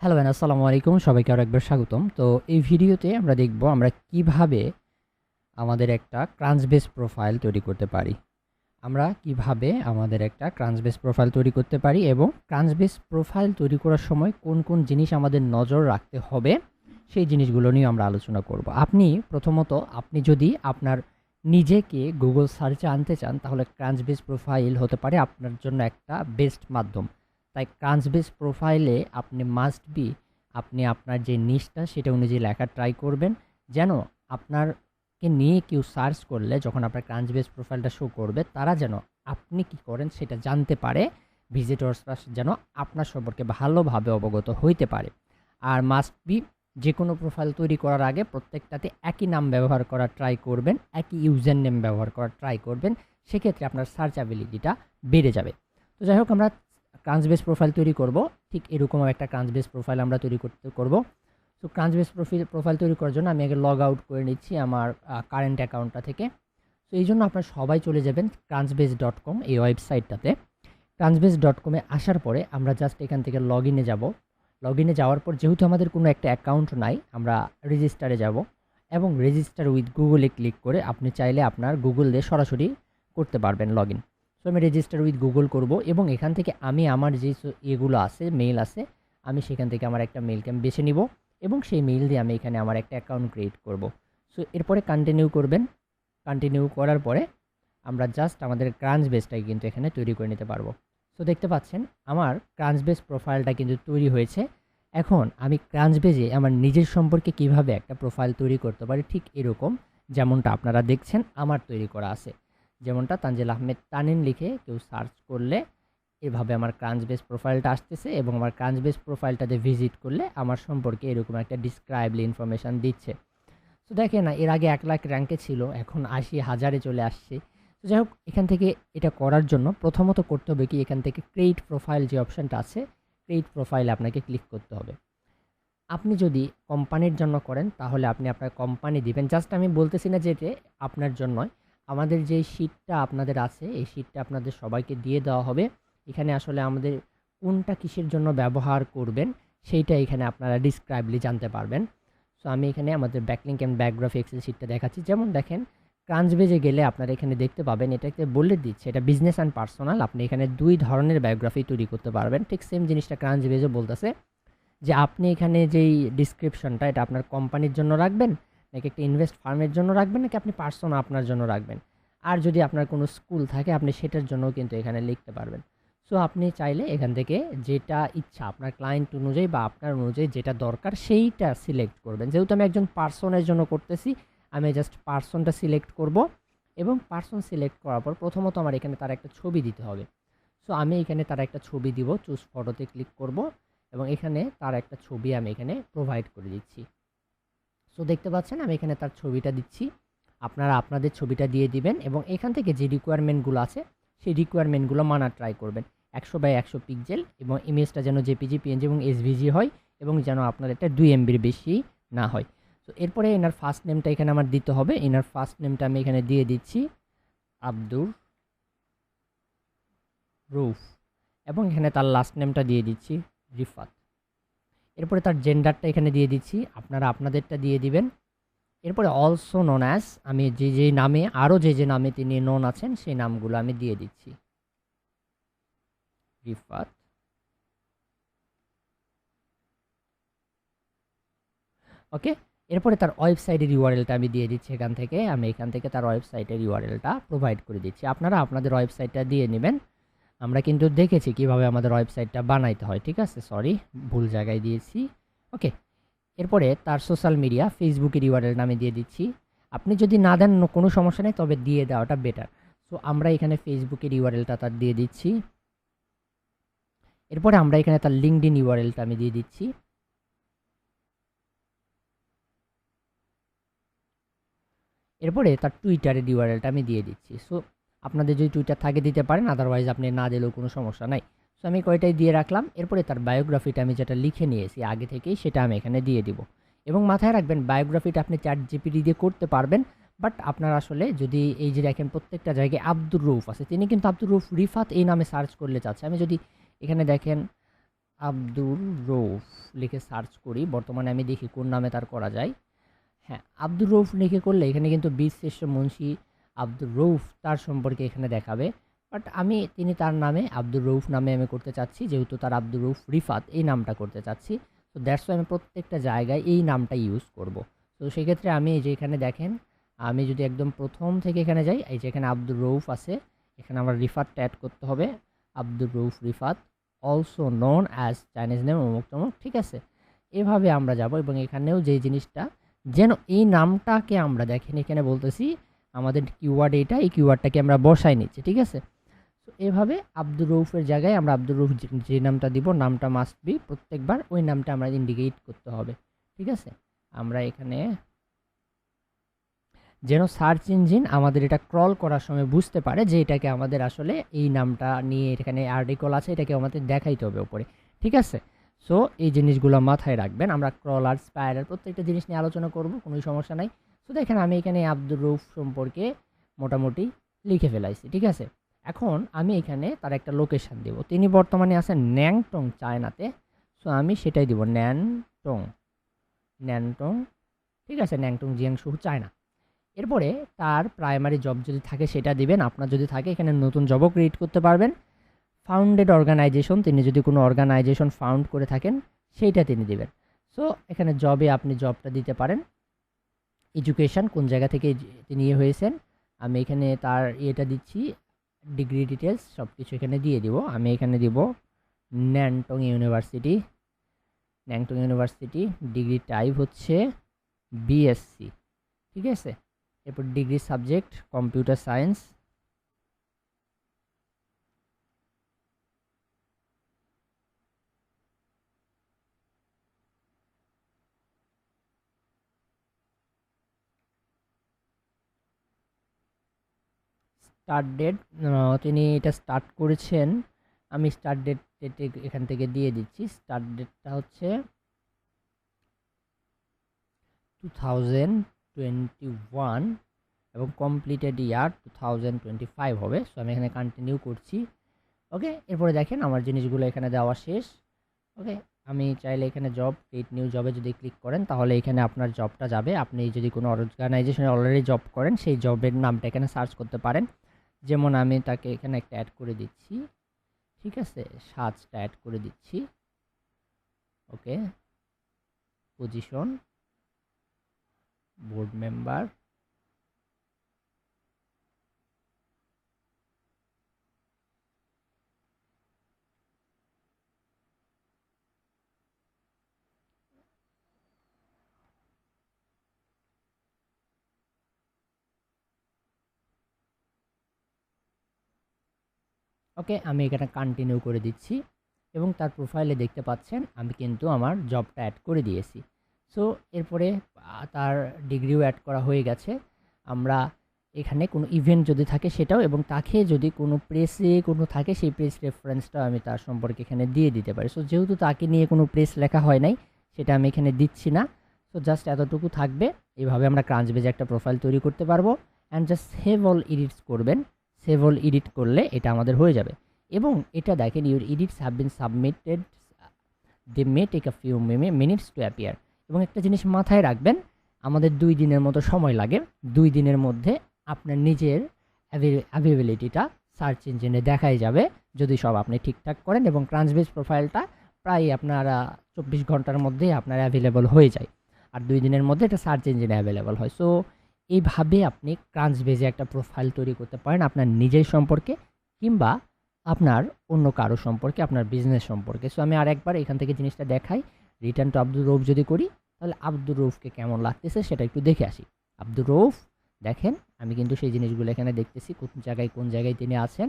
Hello man আসসালামু আলাইকুম সবাইকে আরও একবার স্বাগতম। তো এই ভিডিওতে আমরা দেখব আমরা কীভাবে আমাদের একটা ক্রাঞ্চ বেস প্রোফাইল তৈরি করতে পারি। আমরা কীভাবে আমাদের একটা ক্রাঞ্চ বেস প্রোফাইল তৈরি করতে পারি এবং ক্রাঞ্চ বেস প্রোফাইল তৈরি করার সময় কোন কোন জিনিস আমাদের নজর রাখতে হবে, সেই জিনিসগুলো নিয়ে আমরা আলোচনা করব। আপনি প্রথমত আপনি যদি আপনার নিজেকে গুগল সার্চে আনতে চান, তাহলে ক্রাঞ্চ বেস প্রোফাইল হতে পারে আপনার জন্য একটা বেস্ট মাধ্যম। তাই ক্রাঞ্চ বেস প্রোফাইলে আপনি মাস্ট বি আপনি আপনার যে নিশটা সেটা অনুযায়ী লেখা ট্রাই করবেন। যেন আপনারকে নিয়ে কেউ সার্চ করলে, যখন আপনার ক্রাঞ্চ বেস প্রোফাইলটা শো করবে, তারা যেন আপনি কি করেন সেটা জানতে পারে। ভিজিটর্সরা যেন আপনার সম্পর্কে ভালোভাবে অবগত হইতে পারে। আর মাস্ট বি যে কোনো প্রোফাইল তৈরি করার আগে প্রত্যেকটাতে একই নাম ব্যবহার করার ট্রাই করবেন, একই ইউজার নেম ব্যবহার করার ট্রাই করবেন, সেক্ষেত্রে আপনার সার্চঅ্যাবিলিটিটা বেড়ে যাবে। তো যাই হোক, আমরা ক্রাঞ্চ বেস প্রোফাইল তৈরি করব। ঠিক এরকম একটা ক্রাঞ্চ বেস প্রোফাইল আমরা তৈরি করতে করব। তো ক্রাঞ্চ বেস প্রোফাইল প্রোফাইল তৈরি করার জন্য আমি আগে লগ আউট করে নিচ্ছি আমার কারেন্ট অ্যাকাউন্টটা থেকে। তো এই জন্য আপনারা সবাই চলে যাবেন ক্রাঞ্চবেস ডট কম এই ওয়েবসাইটটাতে ক্রাঞ্চবেস ডট কমে আসার পরে আমরা জাস্ট এখান থেকে লগ ইনে যাব। লগ ইনে যাওয়ার পর যেহেতু আমাদের কোনো একটা অ্যাকাউন্ট নাই, আমরা রেজিস্টারে যাব এবং রেজিস্টার উইথ গুগলে ক্লিক করে আপনি চাইলে আপনার গুগল দিয়ে সরাসরি করতে পারবেন লগ ইন সো আমি রেজিস্টার উইথ গুগল করব এবং এখান থেকে আমি আমার যে ইয়েগুলো আছে মেইল আছে, আমি সেখান থেকে আমার একটা মেইলকে আমি বেছে নিব এবং সেই মেইল দিয়ে আমি এখানে আমার একটা অ্যাকাউন্ট ক্রিয়েট করব। সো এরপরে কন্টিনিউ করবেন। কন্টিনিউ করার পরে আমরা জাস্ট আমাদের ক্রাঞ্চ বেসটাকে কিন্তু এখানে তৈরি করে নিতে পারব। সো দেখতে পাচ্ছেন, আমার ক্রাঞ্চ বেস প্রোফাইলটা কিন্তু তৈরি হয়েছে। এখন আমি ক্রাঞ্চ বেজে আমার নিজের সম্পর্কে কীভাবে একটা প্রোফাইল তৈরি করতে পারি ঠিক এরকম, যেমনটা আপনারা দেখছেন, আমার তৈরি করা আছে। যেমনটা তানজিল আহমেদ তানিন লিখে কেউ সার্চ করলে এভাবে আমার ক্রাঞ্চ বেস প্রোফাইলটা আসতেছে এবং আমার ক্রাঞ্চ বেস প্রোফাইলটাতে ভিজিট করলে আমার সম্পর্কে এরকম একটা ডিসক্রাইবলি ইনফরমেশান দিচ্ছে। তো দেখে না, এর আগে এক লাখ র্যাঙ্কে ছিল, এখন আশি হাজারে চলে আসছে। তো যাই হোক, এখান থেকে এটা করার জন্য প্রথমত করতে হবে কি, এখান থেকে ক্রিয়েট প্রোফাইল যে অপশানটা আছে ক্রিয়েট প্রোফাইল আপনাকে ক্লিক করতে হবে। আপনি যদি কোম্পানির জন্য করেন, তাহলে আপনি আপনার কোম্পানি দিবেন। জাস্ট আমি বলতেছি না যে আপনার জন্যই আমাদের যে শিটটা আপনাদের আছে, এই শিটটা আপনাদের সবাইকে দিয়ে দেওয়া হবে। এখানে আসলে আমাদের কোনটা কিসের জন্য ব্যবহার করবেন, সেইটা এখানে আপনারা ডিসক্রাইবলি জানতে পারবেন। সো আমি এখানে আমাদের ব্যাকলিঙ্ক অ্যান্ড ব্যাকগ্রাফি এক্সেল শিটটা দেখাচ্ছি। যেমন দেখেন, ক্রাঞ্চ ক্রাঞ্চবেজে গেলে আপনারা এখানে দেখতে পাবেন, এটাকে বলে দিচ্ছে, এটা বিজনেস অ্যান্ড পার্সোনাল আপনি এখানে দুই ধরনের বায়োগ্রাফি তৈরি করতে পারবেন। ঠিক সেম জিনিসটা ক্রাঞ্চ ক্রাঞ্চবেজে বলতেছে যে, আপনি এখানে যেই ডিসক্রিপশনটা এটা আপনার কোম্পানির জন্য রাখবেন নাকি একটা ইনভেস্ট ফার্মের জন্য রাখবেন নাকি আপনি পার্সোনাল আপনার জন্য রাখবেন? আর যদি আপনার কোনো স্কুল থাকে, আপনি সেটার জন্যও কিন্তু এখানে লিখতে পারবেন। সো আপনি চাইলে এখান থেকে যেটা ইচ্ছা আপনার ক্লায়েন্ট অনুযায়ী বা আপনার অনুযায়ী যেটা দরকার সেইটা সিলেক্ট করবেন। যেহেতু আমি একজন পার্সনের জন্য করতেছি, আমি জাস্ট পার্সনটা সিলেক্ট করব এবং পার্সন সিলেক্ট করার পর প্রথমত আমার এখানে তার একটা ছবি দিতে হবে। সো আমি এখানে তার একটা ছবি দিব চুজ ফটোতে ক্লিক করব এবং এখানে তার একটা ছবি আমি এখানে প্রোভাইড করে দিচ্ছি। সো দেখতে পাচ্ছেন, আমি এখানে তার ছবিটা দিচ্ছি। আপনারা আপনাদের ছবিটা দিয়ে দিবেন এবং এখান থেকে যে রিকোয়ারমেন্টগুলো আছে, সেই রিকোয়ারমেন্টগুলো মানার ট্রাই করবেন। একশো বাই একশো পিকজেল এবং ইমেজটা যেন জেপিজি পিএনজি এবং এসভিজি হয় এবং যেন আপনার এটা দুই এমবির বেশি না হয়। তো এরপরে এনার ফার্স্ট নেমটা এখানে আমার দিতে হবে। এনার ফার্স্ট নেমটা আমি এখানে দিয়ে দিচ্ছি, আব্দুর রুফ এবং এখানে তার লাস্ট নেমটা দিয়ে দিচ্ছি, রিফাত। এরপরে তার জেন্ডারটা এখানে দিয়ে দিচ্ছি। আপনারা আপনাদেরটা দিয়ে দিবেন। এরপরে অলসো নন অ্যাস আমি যে যে নামে, আরও যে যে নামে তিনি নন আছেন, সেই নামগুলো আমি দিয়ে দিচ্ছি। রিফাত। ওকে? এরপরে তার ওয়েবসাইটের ইউআরএলটা আমি দিয়ে দিচ্ছি এখান থেকে। আমি এখান থেকে তার ওয়েবসাইটের ইউআরএলটা প্রোভাইড করে দিচ্ছি। আপনারা আপনাদের ওয়েবসাইটটা দিয়ে নেবেন। আমরা কিন্তু দেখেছি কীভাবে আমাদের ওয়েবসাইটটা বানাইতে হয়, ঠিক আছে? সরি ভুল জায়গায় দিয়েছি। ওকে এরপরে তার সোশ্যাল মিডিয়া ফেসবুকের ইউআরএলটা আমি দিয়ে দিচ্ছি। আপনি যদি না দেন কোনো সমস্যা নেই, তবে দিয়ে দেওয়াটা বেটার সো আমরা এখানে ফেসবুকের ইউআরএলটা তার দিয়ে দিচ্ছি। এরপরে আমরা এখানে তার লিঙ্কডিন ইউআরএলটা আমি দিয়ে দিচ্ছি। এরপরে তার টুইটারের ইউআরএলটা আমি দিয়ে দিচ্ছি। সো আপনাদের যদি টুইটার থাকে দিতে পারেন আদারওয়াইজ আপনি না দিলেও কোনো সমস্যা নাই। সো আমি কয়টাই দিয়ে রাখলাম, এরপরে তার বায়োগ্রাফিটা আমি যেটা লিখে নিয়েছি আগে থেকেই, সেটা আমি এখানে দিয়ে দিব। এবং মাথায় রাখবেন বায়োগ্রাফিটা আপনি চ্যাট জিপিটি দিয়ে করতে পারবেন বাট আপনার আসলে যদি এই যে দেখেন প্রত্যেকটা জায়গায় আব্দুর রুফ আছে, তিনি কিন্তু আব্দুর রুফ রিফাত এই নামে সার্চ করলে চাচ্ছে আমি যদি এখানে দেখেন আব্দুর রৌফ লিখে সার্চ করি, বর্তমানে আমি দেখি কোন নামে তার করা যায়। হ্যাঁ আব্দুর রৌফ লিখে করলে এখানে কিন্তু বীর শ্রেষ্ঠ মুন্সি আব্দুর রৌফ তার সম্পর্কে এখানে দেখাবে। বাট আমি, তিনি তার নামে আব্দুর রৌফ নামে আমি করতে চাচ্ছি, যেহেতু তার আব্দুর রৌফ রিফাত, এই নামটা করতে চাচ্ছি। তো দ্যাটস আমি প্রত্যেকটা জায়গায় এই নামটা ইউজ করব। তো সেক্ষেত্রে আমি এই যে এখানে দেখেন, আমি যদি একদম প্রথম থেকে এখানে যাই, এই যে এখানে আব্দুর রৌফ আছে, এখানে আমার রিফাতটা অ্যাড করতে হবে। Abdur Rauf Rifat also known as Chinese name অমুক তমুক, ঠিক আছে? এভাবে আমরা যাব এবং এখানেও যে জিনিসটা, যেন এই নামটাকে আমরা দেখেন, এখানে বলতেছি আমাদের কিওয়ার্ড এটা, এই কিওয়ার্ডটাকে আমরা বসাই নিচ্ছি, ঠিক আছে? তো এভাবে আব্দুর রৌফের জায়গায় আমরা আব্দুর রৌফ যে- নামটা দিব, নামটা মাস্ট বি প্রত্যেকবার ওই নামটা আমরা ইন্ডিকেট করতে হবে, ঠিক আছে? আমরা এখানে যেন সার্চ ইঞ্জিন আমাদের এটা ক্রল করার সময় বুঝতে পারে যে এটাকে আমাদের আসলে এই নামটা নিয়ে এখানে আর্টিকল আছে, এটাকে আমাদের দেখাইতে হবে ওপরে ঠিক আছে? সো এই জিনিসগুলো মাথায় রাখবেন, আমরা ক্রলার স্পাইরার প্রত্যেকটা জিনিস নিয়ে আলোচনা করব, কোনো সমস্যা নাই। সো দেখেন আমি এখানে আব্দুর রৌফ সম্পর্কে মোটামুটি লিখে ফেলাইছি, ঠিক আছে? এখন আমি এখানে তার একটা লোকেশন দেব। তিনি বর্তমানে আছেন ন্যাংটং, চায়নাতে। সো আমি সেটাই দিব ন্যানটং ন্যানটং ঠিক আছে? Nantong Jiangsu China. এরপরে তার প্রাইমারি জব যদি থাকে, সেটা দিবেন। আপনার যদি থাকে, এখানে নতুন জবও ক্রিয়েট করতে পারবেন। ফাউন্ডেড অর্গানাইজেশন তিনি যদি কোনো অর্গানাইজেশন ফাউন্ড করে থাকেন, সেইটা তিনি দিবেন। সো এখানে জবে আপনি জবটা দিতে পারেন। এডুকেশন কোন জায়গা থেকে তিনি ইয়ে হয়েছেন, আমি এখানে তার ইয়েটা দিচ্ছি ডিগ্রি ডিটেলস সব কিছু এখানে দিয়ে দিব। আমি এখানে দিব Nantong university Nantong university degree type হচ্ছে বিএসসি ঠিক আছে? এরপর degree subject computer science start date তিনি এটা স্টার্ট করেছেন। আমি স্টার্ট ডেট এখান থেকে দিয়ে দিচ্ছি। স্টার্ট ডেটটা হচ্ছে টু থাউজেন্ড টোয়েন্টি ওয়ান এবং completed year two thousand twenty five হবে। সো আমি এখানে কন্টিনিউ করছি। ওকে এরপরে দেখেন আমার জিনিসগুলো এখানে দেওয়া শেষ। ওকে আমি চাইলে এখানে জব ক্রিয়েট নিউ জবে যদি ক্লিক করেন, তাহলে এখানে আপনার জবটা যাবে। আপনি যদি কোনো অর্গানাইজেশনে অলরেডি জব করেন, সেই জবের নামটা এখানে সার্চ করতে পারেন। যেমন আমি তাকে এখানে একটা অ্যাড করে দিচ্ছি, ঠিক আছে? সাজটা অ্যাড করে দিচ্ছি। Okay position board member okay, আমি এখানে কন্টিনিউ করে দিচ্ছি এবং তার প্রোফাইলে দেখতে পাচ্ছেন আমি কিন্তু আমার জবটা অ্যাড করে দিয়েছি। সো এরপরে তার ডিগ্রিও অ্যাড করা হয়ে গেছে। আমরা এখানে কোনো ইভেন্ট যদি থাকে সেটাও এবং তাকে যদি কোনো প্রেসে কোনো থাকে সেই প্রেস রেফারেন্সটাও আমি তার সম্পর্কে এখানে দিয়ে দিতে পারি। সো যেহেতু তাকে নিয়ে কোনো প্রেস লেখা হয় নাই, সেটা আমি এখানে দিচ্ছি না। সো জাস্ট এতটুকু থাকবে। এইভাবে আমরা ক্রাঞ্চবেজে একটা প্রোফাইল তৈরি করতে পারব। And just save all edits করবেন। সেভ অল এডিট করলে এটা আমাদের হয়ে যাবে। এবং এটা দেখেন your edits have been submitted they may take a few may minutes to appear এবং একটা জিনিস মাথায় রাখবেন, আমাদের দুই দিনের মতো সময় লাগে। দুই দিনের মধ্যে আপনার নিজের অ্যাভেবিলিটিটা সার্চ ইঞ্জিনে দেখাই যাবে। যদি সব আপনি ঠিকঠাক করেন এবং ক্রাঞ্চবেজ প্রোফাইলটা প্রায় আপনার চব্বিশ ঘণ্টার মধ্যেই আপনার অ্যাভেলেবল হয়ে যায়। আর দুই দিনের মধ্যে এটা সার্চ ইঞ্জিনে অ্যাভেলেবল হয়। সো এইভাবে আপনি ক্রাঞ্চবেজে একটা প্রোফাইল তৈরি করতে পারেন আপনার নিজের সম্পর্কে কিংবা আপনার অন্য কারও সম্পর্কে, আপনার বিজনেস সম্পর্কে। সো আমি আর একবার এখান থেকে জিনিসটা দেখাই। রিটার্ন টু আব্দুর রৌফ যদি করি, তাহলে আব্দুর রৌফকে কেমন লাগতেছে সেটা একটু দেখে আসি। আব্দুর রৌফ দেখেন, আমি কিন্তু সেই জিনিসগুলো এখানে দেখতেছি, কোন জায়গায় কোন জায়গায় তিনি আছেন।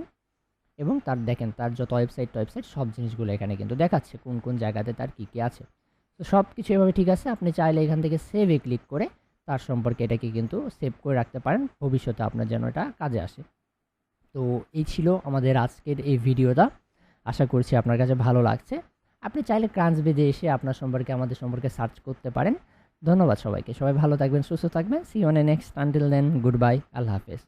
এবং তার, দেখেন, তার যত ওয়েবসাইট ওয়েবসাইট সব জিনিসগুলো এখানে কিন্তু দেখাচ্ছে, কোন কোন জায়গাতে তার কী কী আছে। তো সব কিছু এভাবে ঠিক আছে, আপনি চাইলে এখান থেকে সেভে ক্লিক করে তার সম্পর্কে এটাকে কিন্তু সেভ করে রাখতে পারেন। ভবিষ্যতে আপনার যেন এটা কাজে আসে। তো এই ছিল আমাদের আজকের এই ভিডিওটা। আশা করছি আপনার কাছে ভালো লাগছে। আপনি চাইলে ক্রাঞ্চ বেঁধে এসে আপনার সম্পর্কে, আমাদের সম্পর্কে সার্চ করতে পারেন। ধন্যবাদ সবাইকে। সবাই ভালো থাকবেন, সুস্থ থাকবেন। See on next until then good bye আল্লাহ হাফেজ।